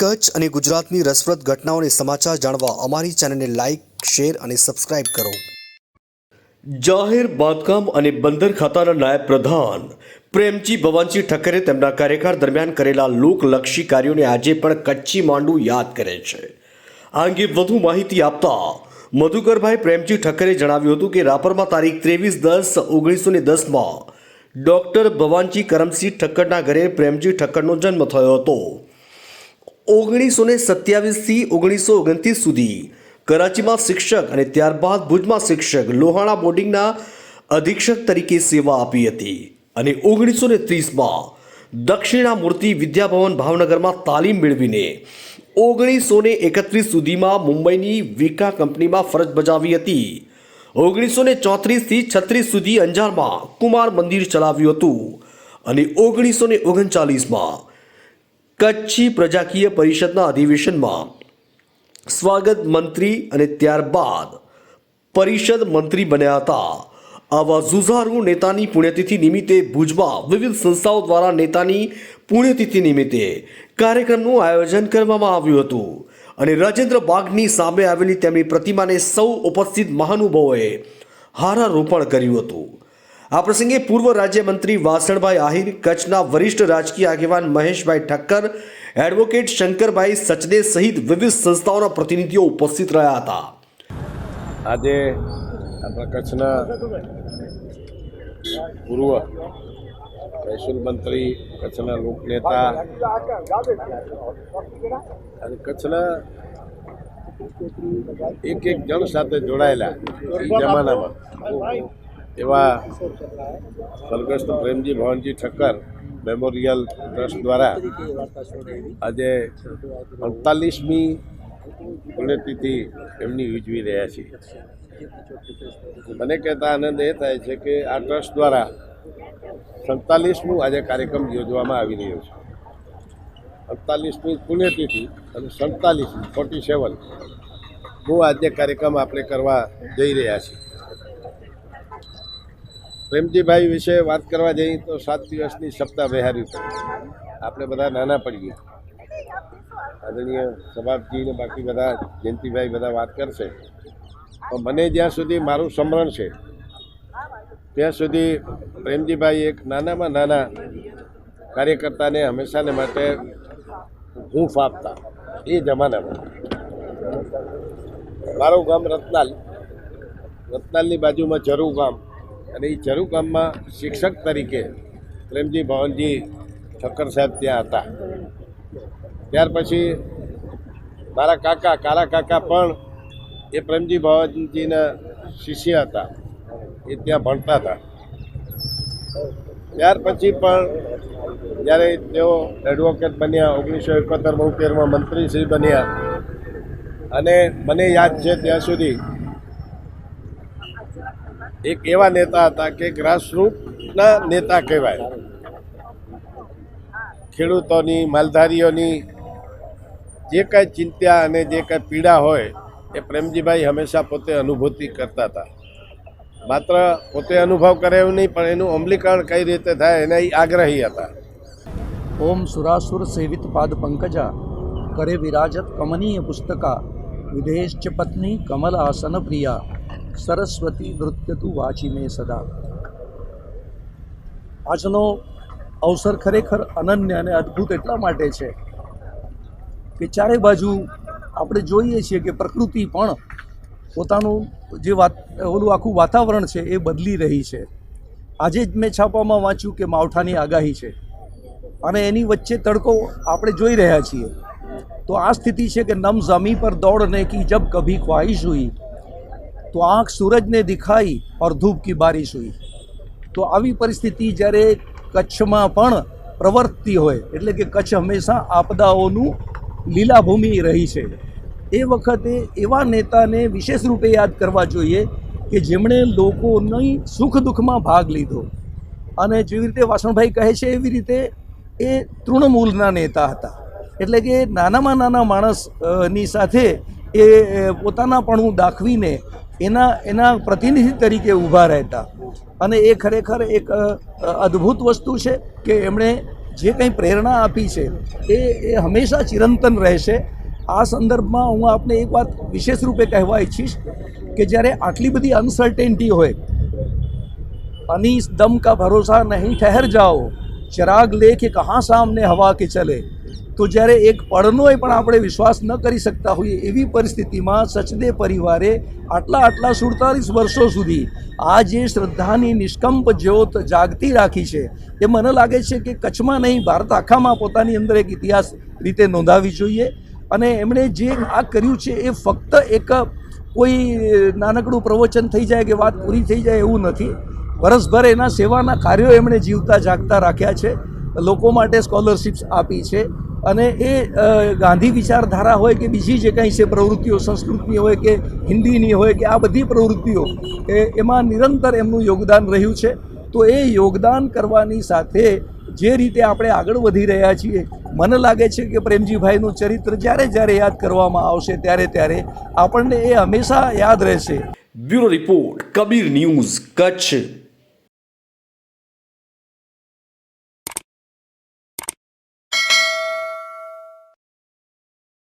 કચ્છ અને ગુજરાતની રસપ્રદ ઘટનાઓને સમાચાર જાણવા અમારી ચેનલને લાઇક શેર અને સબસ્ક્રાઇબ કરો. જાહેર બાંધકામ અને બંદર ખાતાના નાયબ પ્રધાન પ્રેમજી ભવાનજી ઠક્કરે તેમના કાર્યકાળ દરમિયાન કરેલા લોકલક્ષી કાર્યોને આજે પણ કચ્છી માંડુ યાદ કરે છે. આ અંગે વધુ માહિતી આપતા મધુકરભાઈ પ્રેમજી ઠક્કરે જણાવ્યું હતું કે રાપરમાં તારીખ ત્રેવીસ દસ ઓગણીસો ને દસમાં ડૉક્ટર ભવાનજી કરમસિંહ ઠક્કરના ઘરે પ્રેમજી ઠક્કરનો જન્મ થયો હતો. ઓગણીસો ને સત્યાવીસથી ઓગણીસો ઓગણત્રીસ સુધી કરાચીમાં શિક્ષક અને ત્યારબાદ ભુજમાં શિક્ષક લોહાણા બોર્ડિંગના અધિક્ષક તરીકે સેવા આપી હતી અને ઓગણીસો ને ત્રીસમાં દક્ષિણામૂર્તિ વિદ્યાભવન ભાવનગરમાં તાલીમ મેળવીને ઓગણીસો ને એકત્રીસ સુધીમાં મુંબઈની વિકા કંપનીમાં ફરજ બજાવી હતી. ઓગણીસો ને ચોત્રીસથી છત્રીસ સુધી અંજારમાં કુમાર મંદિર ચલાવ્યું હતું અને ઓગણીસો ને ઓગણચાલીસમાં કચ્છી પ્રજાકીય પરિષદના અધિવેશનમાં સ્વાગત મંત્રી અને ત્યારબાદ પરિષદ મંત્રી બન્યા હતા. આવા ઝુઝારુ નેતાની પુણ્યતિથિ નિમિત્તે ભુજમાં વિવિધ સંસ્થાઓ દ્વારા નેતાની પુણ્યતિથિ નિમિત્તે કાર્યક્રમનું આયોજન કરવામાં આવ્યું હતું અને રાજેન્દ્ર બાગની સામે આવેલી તેમની પ્રતિમાને સૌ ઉપસ્થિત મહાનુભાવોએ હારારોપણ કર્યું હતું. આ પ્રસંગે પૂર્વ રાજ્યમંત્રી વાસણભાઈ આહિર, કચ્છના વરિષ્ઠ રાજકીય આગેવાન મહેશભાઈ ઠક્કર, એડવોકેટ શંકરભાઈ સચદે સહિત વિવિધ સંસ્થાઓના પ્રતિનિધિઓ ઉપસ્થિત રહ્યા હતા. આજે આપણા કચ્છના પૂર્વ મહેસૂલ મંત્રી, કચ્છના લોકનેતા અને કચ્છના એક એક જણ સાથે જોડાયેલા જમાનામાં. એવા સ્વર્ગસ્થ પ્રેમજી ભવનજી ઠક્કર મેમોરિયલ ટ્રસ્ટ દ્વારા આજે અડતાલીસમી પુણ્યતિથિ એમની ઉજવી રહ્યા છીએ. મને કહેતા આનંદ એ થાય છે કે આ ટ્રસ્ટ દ્વારા સંતાલીસમું આજે કાર્યક્રમ યોજવામાં આવી રહ્યો છે. અડતાલીસમી પુણ્યતિથિ અને સંતાલીસમી ફોર્ટી સેવન હું આજે કાર્યક્રમ આપણે કરવા જઈ રહ્યા છીએ. પ્રેમજીભાઈ વિશે વાત કરવા જઈએ તો સાત દિવસની સપ્તાહ બહાર્યું છે આપણે બધા નાના પડીએ. આદરણીય સભાપજી ને બાકી બધા, જયંતિભાઈ બધા વાત કરશે. પણ મને જ્યાં સુધી મારું સ્મરણ છે, ત્યાં સુધી પ્રેમજીભાઈ એક નાનામાં નાના કાર્યકર્તાને હંમેશાને માટે હૂંફ આપતા. એ જમાનામાં. મારું ગામ રત્નાલ. રત્નાલની બાજુમાં ચરુ ગામ. અને એ ચરુ ગામમાં શિક્ષક તરીકે પ્રેમજી ભવનજી ઠક્કર સાહેબ ત્યાં હતા. ત્યાર પછી મારા કાકા કારા કાકા પણ એ પ્રેમજી ભવનજીના શિષ્ય હતા. એ ત્યાં ભણતા હતા. ત્યાર પછી પણ જ્યારે તેઓ એડવોકેટ બન્યા, ઓગણીસો એકોતેર બોતેરમાં મંત્રી શ્રી બન્યા. અને મને યાદ છે ત્યાં સુધી એક એવા નેતા હતા કે ગ્રાસરૂટના નેતા કહેવાય. ખેડૂતોની, માલધારીઓની જે કાંઈ ચિંતા અને જે કાંઈ પીડા હોય એ પ્રેમજીભાઈ હંમેશા પોતે અનુભૂતિ કરતા હતા. માત્ર પોતે અનુભવ કરે એવું નહીં, પણ એનું અમલીકરણ કઈ રીતે થાય એના આગ્રહી હતા. ઓમ સુરાસુર સેવિત પાદ પંકજા, કરે વિરાજત કમનીય પુસ્તકા વિદેશ પત્ની કમલ આસન પ્રિયા. સરસ્વતી નૃત્ય તું વાચી મેં સદા. આજનો અવસર ખરેખર અનન્ય અને અદ્ભુત એટલા માટે છે કે ચારે બાજુ આપણે જોઈએ છીએ કે પ્રકૃતિ પણ પોતાનું જે વાત, ઓલું આખું વાતાવરણ છે એ બદલી રહી છે. આજે જ મેં છાપામાં વાંચ્યું કે માવઠાની આગાહી છે. અને એની વચ્ચે તડકો આપણે જોઈ રહ્યા છીએ. તો આ સ્થિતિ છે કે નમ જમી પર દોડને કી જબ કભી ખ્વાહિશ હુઈ. તો આંખ સૂરજને દિખાઈ ઓર ધૂપ કી બારિશ હોય તો આવી પરિસ્થિતિ જ્યારે કચ્છમાં પણ પ્રવર્તતી હોય, એટલે કે કચ્છ હંમેશા આપદાઓનું લીલાભૂમિ રહી છે. એ વખતે એવા નેતાને વિશેષ રૂપે યાદ કરવા જોઈએ કે જેમણે લોકોની સુખ દુઃખમાં ભાગ લીધો. અને જેવી રીતે વાસણભાઈ કહે છે, એવી રીતે એ તૃણમૂલના નેતા હતા. એટલે કે નાનામાં નાના માણસની સાથે એ પોતાના પણ હું દાખવીને એના એના પ્રતિનિધિ તરીકે ઊભા રહેતા. અને એ ખરેખર એક અદ્ભુત વસ્તુ છે કે એમણે જે કંઈ પ્રેરણા આપી છે, એ એ હંમેશા ચિરંતન રહેશે. આ સંદર્ભમાં હું આપને એક વાત વિશેષ રૂપે કહેવા ઈચ્છીશ કે જ્યારે આટલી બધી અનસર્ટેનિટી હોય અનીસ દમ કા ભરોસા નહીં, ઠહેર જાઓ. ચરાગ લે કે કહાં સામને હવા કે ચલે. તો જ્યારે એક પળનોય પણ આપણે વિશ્વાસ ન કરી શકતા હોઈએ એવી પરિસ્થિતિમાં સચદે પરિવારે આટલા આટલા સુડતાલીસ વર્ષો સુધી આ જે શ્રદ્ધાની નિષ્કંપ જ્યોત જાગતી રાખી છે, એ મને લાગે છે કે કચ્છમાં નહીં, ભારત આખામાં પોતાની અંદર એક ઇતિહાસ રીતે નોંધાવી જોઈએ. અને એમણે જે આ કર્યું છે, એ ફક્ત એક કોઈ નાનકડું પ્રવચન થઈ જાય કે વાત પૂરી થઈ જાય એવું નથી. વરસભર એના સેવાના કાર્યો એમણે જીવતા જાગતા રાખ્યા છે. લોકો માટે સ્કોલરશિપ્સ આપી છે. અને એ ગાંધી વિચારધારા હોય કે બીજી જે કંઈ છે પ્રવૃત્તિઓ સંસ્કૃતની હોય કે હિન્દીની હોય કે આ બધી પ્રવૃત્તિઓ, એ એમાં નિરંતર એમનું યોગદાન રહ્યું છે. તો એ યોગદાન કરવાની સાથે જે રીતે આપણે આગળ વધી રહ્યા છીએ, મને લાગે છે કે પ્રેમજીભાઈનું ચરિત્ર જ્યારે જ્યારે યાદ કરવામાં આવશે, ત્યારે ત્યારે આપણને એ હંમેશા યાદ રહેશે. Bureau report, Kabir news, Kutch.